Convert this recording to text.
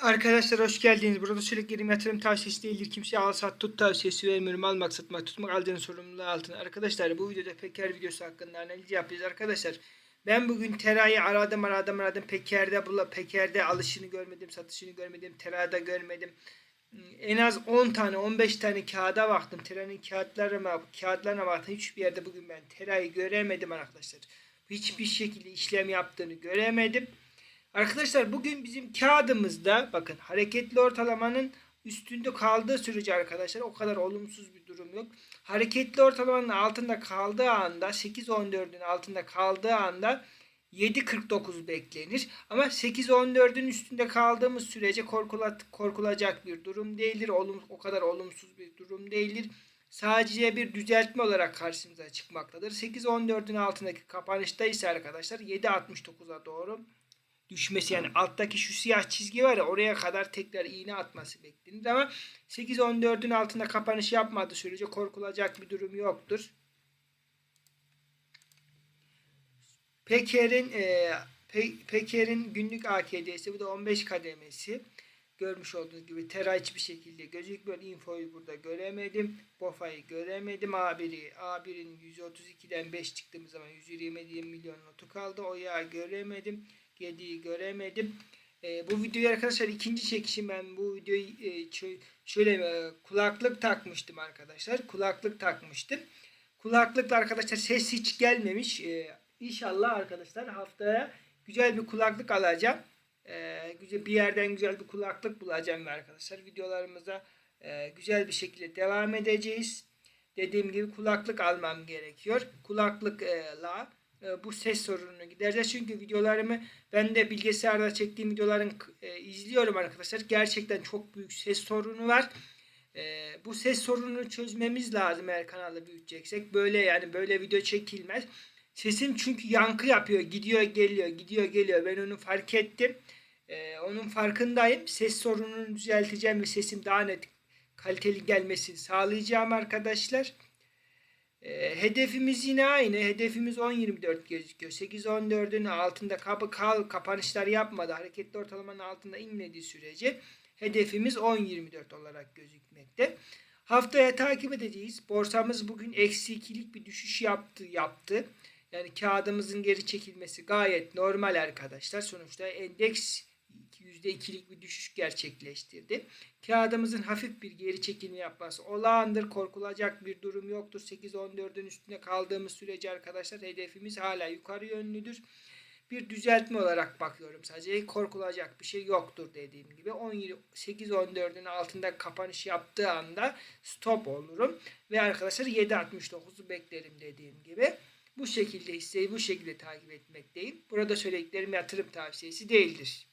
Arkadaşlar hoş geldiniz. Burada sürekli yerim yatırım tavsiyesi değildir. Kimseye al sat tut tavsiyesi vermiyorum. Almak satmak tutmak aldığın sorumluluğu altına. Arkadaşlar bu videoda Peker videosu hakkında analiz yapacağız. Arkadaşlar ben bugün Tera'yı aradım aradım aradım. Peker'de Peker'de alışını görmedim, satışını görmedim, Tera'da görmedim. En az 10 tane 15 tane kağıda baktım. Tera'nın kağıtlarına, kağıtlarına baktım. Hiçbir yerde bugün ben Tera'yı göremedim arkadaşlar. Hiçbir şekilde işlem yaptığını göremedim. Arkadaşlar bugün bizim kağıdımızda bakın hareketli ortalamanın üstünde kaldığı sürece arkadaşlar o kadar olumsuz bir durum yok. Hareketli ortalamanın altında kaldığı anda 8.14'ün altında kaldığı anda 7.49 beklenir. Ama 8.14'ün üstünde kaldığımız sürece korkula, korkulacak bir durum değildir. Olum, o kadar olumsuz bir durum değildir. Sadece bir düzeltme olarak karşımıza çıkmaktadır. 8.14'ün altındaki kapanışta ise arkadaşlar 7.69'a doğru düşmesi yani alttaki şu siyah çizgi var ya oraya kadar tekrar iğne atması beklenir ama 8-14'ün altında kapanış yapmadığı sürece korkulacak bir durum yoktur. Peker'in e, Pe- Peker'in günlük AKD'si bu da 15 kademesi. Görmüş olduğunuz gibi Tera hiçbir şekilde gözükmüyor. Infoyu burada göremedim. Bofa'yı göremedim. A1'i A1'in 132'den 5 çıktığımız zaman 127 milyon notu kaldı. O yağı göremedim. 7'yi göremedim. E, bu videoyu arkadaşlar ikinci çekişim ben bu videoyu e, şöyle e, kulaklık takmıştım arkadaşlar. Kulaklık takmıştım. Kulaklıkla arkadaşlar ses hiç gelmemiş. E, inşallah arkadaşlar haftaya güzel bir kulaklık alacağım. E, güzel bir yerden güzel bir kulaklık bulacağım arkadaşlar videolarımıza e, güzel bir şekilde devam edeceğiz. Dediğim gibi kulaklık almam gerekiyor. Kulaklıkla bu ses sorununu gidereceğiz. Çünkü videolarımı ben de bilgisayarda çektiğim videoların e, izliyorum arkadaşlar. Gerçekten çok büyük ses sorunu var. E, bu ses sorununu çözmemiz lazım eğer kanalı büyüteceksek. Böyle yani böyle video çekilmez. Sesim çünkü yankı yapıyor. Gidiyor geliyor gidiyor geliyor. Ben onu fark ettim. E, onun farkındayım. Ses sorununu düzelteceğim ve sesim daha net kaliteli gelmesini sağlayacağım arkadaşlar. E, hedefimiz yine aynı. Hedefimiz 10.24 gözüküyor. 8.14'ün altında kapı kal kapanışlar yapmadı. Hareketli ortalamanın altında inmediği sürece hedefimiz 10.24 olarak gözükmekte. Haftaya takip edeceğiz. Borsamız bugün eksi ikilik bir düşüş yaptı. yaptı. Yani kağıdımızın geri çekilmesi gayet normal arkadaşlar. Sonuçta endeks %2'lik bir düşüş gerçekleştirdi. Kağıdımızın hafif bir geri çekilme yapması olağandır. Korkulacak bir durum yoktur. 8-14'ün üstünde kaldığımız sürece arkadaşlar hedefimiz hala yukarı yönlüdür. Bir düzeltme olarak bakıyorum sadece. Korkulacak bir şey yoktur dediğim gibi. 8-14'ün altında kapanış yaptığı anda stop olurum. Ve arkadaşlar 7.69'u beklerim dediğim gibi. Bu şekilde hisseyi bu şekilde takip etmekteyim. Burada söylediklerim yatırım tavsiyesi değildir.